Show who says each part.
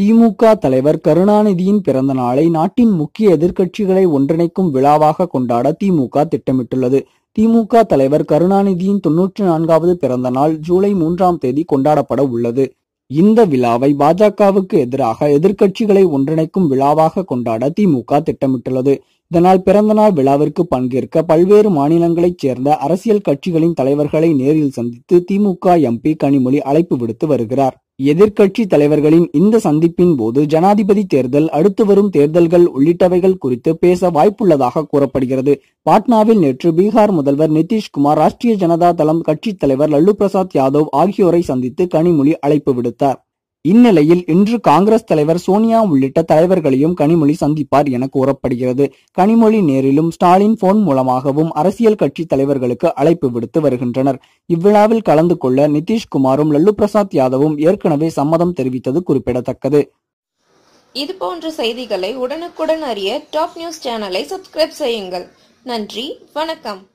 Speaker 1: திமுக தலைவர் கருணாநிதியின் பிறந்த நாளை நாட்டின் முக்கிய எதிர்க்கட்சிகளை ஒன்றிணைக்கும் விழாவாக கொண்டாட திமுக திட்டமிட்டுள்ளது. திமுக தலைவர் கருணாநிதியின் தொன்னூற்றி நான்காவது பிறந்த நாள் ஜூலை மூன்றாம் தேதி கொண்டாடப்பட உள்ளது. இந்த விழாவை பாஜகவுக்கு எதிராக எதிர்க்கட்சிகளை ஒன்றிணைக்கும் விழாவாக கொண்டாட திமுக திட்டமிட்டுள்ளது. இதனால் பிறந்தநாள் விழாவிற்கு பங்கேற்க பல்வேறு மாநிலங்களைச் சேர்ந்த அரசியல் கட்சிகளின் தலைவர்களை நேரில் சந்தித்து திமுக எம்பி கனிமொழி அழைப்பு விடுத்து வருகிறார். எதிர்க்கட்சி தலைவர்களின் இந்த சந்திப்பின் போது ஜனாதிபதி தேர்தல் அடுத்து வரும் தேர்தல்கள் உள்ளிட்டவைகள் குறித்து பேச வாய்ப்புள்ளதாக கூறப்படுகிறது. பாட்னாவில் நேற்று பீகார் முதல்வர் நிதிஷ்குமார் ராஷ்டிரிய ஜனதா தளம் கட்சித் தலைவர் லல்லு பிரசாத் யாதவ் ஆகியோரை சந்தித்து கனிமொழி அழைப்பு விடுத்தார். இந்நிலையில் இன்று காங்கிரஸ் தலைவர் சோனியா உள்ளிட்ட தலைவர்களையும் கனிமொழி சந்திப்பார் என கூறப்படுகிறது. கனிமொழி நேரிலும் ஸ்டாலின் போன் மூலமாகவும் அரசியல் கட்சி தலைவர்களுக்கு அழைப்பு விடுத்து வருகின்றனர். இவ்விழாவில் கலந்து கொள்ள நிதிஷ்குமாரும் லல்லு பிரசாத் யாதவும் ஏற்கனவே சம்மதம் தெரிவித்தது குறிப்பிடத்தக்கது.
Speaker 2: இது போன்ற செய்திகளை உடனுக்குடன் அறிய டாப் நியூஸ் சேனலை சப்ஸ்கிரைப் செய்யுங்கள். நன்றி வணக்கம்.